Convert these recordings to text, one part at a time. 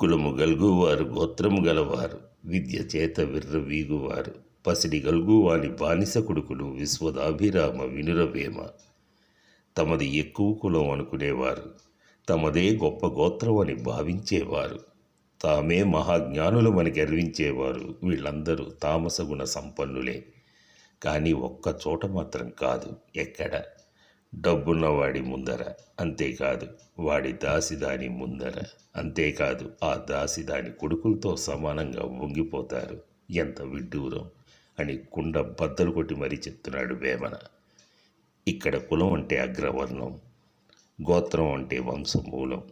కులము గల్గువారు గోత్రము గలవారు విద్య చేత విర్రవీగువారు పసిడి గల్గువాని బానిస కొడుకులు విశ్వదాభిరామ వినురవేమ. తమది ఎక్కువ కులం అనుకునేవారు తమదే గొప్ప గోత్రం అని భావించేవారు తామే మహాజ్ఞానులమని గర్వించేవారు వీళ్ళందరూ తామసగుణ సంపన్నులే. కానీ ఒక్క చోట మాత్రం కాదు ఎక్కడ? డబ్బున్నవాడి ముందర. అంతేకాదు వాడి దాసి దాని ముందర. అంతేకాదు ఆ దాసి దాని కొడుకులతో సమానంగా వంగిపోతారు. ఎంత విడ్డూరం! అని కుండ బద్దలు కొట్టి మరీ చెప్తున్నాడు వేమన. ఇక్కడ కులం అంటే అగ్రవర్ణం గోత్రం అంటే వంశమూలం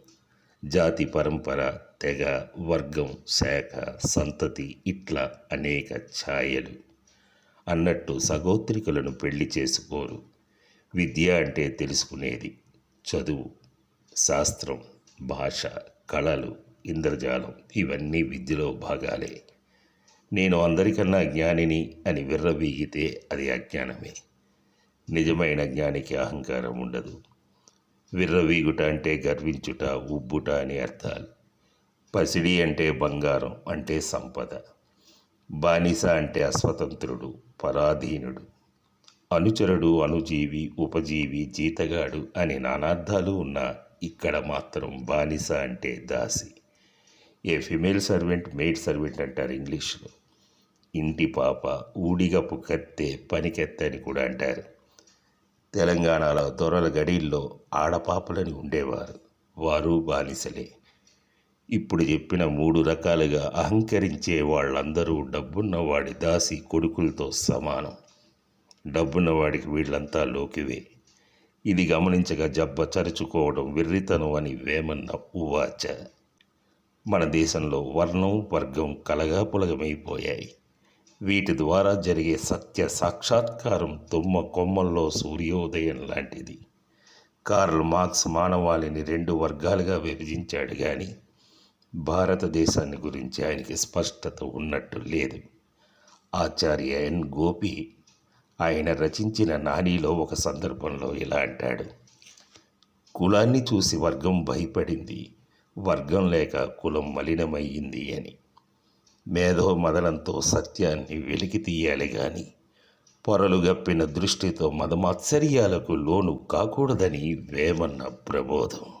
జాతి పరంపర తెగ వర్గం శాఖ సంతతి ఇట్లా అనేక ఛాయలు. అన్నట్టు సగోత్రికులను పెళ్ళి చేసుకోరు. విద్య అంటే తెలుసుకునేది. చదువు శాస్త్రం భాష కళలు ఇంద్రజాలం ఇవన్నీ విద్యలో భాగాలే. నేను అందరికన్నా జ్ఞానిని అని విర్రవీగితే అది అజ్ఞానమే. నిజమైన జ్ఞానికి అహంకారం ఉండదు. విర్రవీగుట అంటే గర్వించుట ఉబ్బుట అని అర్థాలు. పసిడి అంటే బంగారం అంటే సంపద. బానిస అంటే అస్వతంత్రుడు పరాధీనుడు. అనుచరుడు అనుజీవి ఉపజీవి జీతగాడు అనే నానార్థాలు ఉన్న ఇక్కడ మాత్రం బానిస అంటే దాసి. A female servant maid servant అంటారు ఇంగ్లీష్లో. ఇంటి పాప ఊడిగపు కత్తె పనికెత్త అని కూడా అంటారు. తెలంగాణలో దొరల గడిల్లో ఆడపాపలని ఉండేవారు. వారు బానిసలే. ఇప్పుడు చెప్పిన మూడు రకాలుగా అహంకరించే వాళ్ళందరూ డబ్బున్న వాడి దాసి కొడుకులతో సమానం. డబ్బున్న వాడికి వీళ్ళంతా లోకివే. ఇది గమనించగా జబ్బ చరుచుకోవడం వెర్రితనం అని వేమన్న ఉవాచ. మన దేశంలో వర్ణం వర్గం కలగా పులగమైపోయాయి. వీటి ద్వారా జరిగే సత్య సాక్షాత్కారం తుమ్మ కొమ్మల్లో సూర్యోదయం లాంటిది. కార్ల్ మార్క్స్ మానవాళిని రెండు వర్గాలుగా విభజించాడు కానీ భారతదేశాన్ని గురించి ఆయనకి స్పష్టత ఉన్నట్టు లేదు. ఆచార్య ఎన్ గోపి ఆయన రచించిన నానీలో ఒక సందర్భంలో ఇలా అంటాడు. కులాన్ని చూసి వర్గం భయపడింది. వర్గం లేక కులం మలినమయ్యింది అని. మేధో మదనంతో సత్యాన్ని వెలికి తీయాలి గాని పొరలు గప్పిన దృష్టితో మదమాత్సర్యాలకు లోను కాకూడదని వేమన్న ప్రబోధం.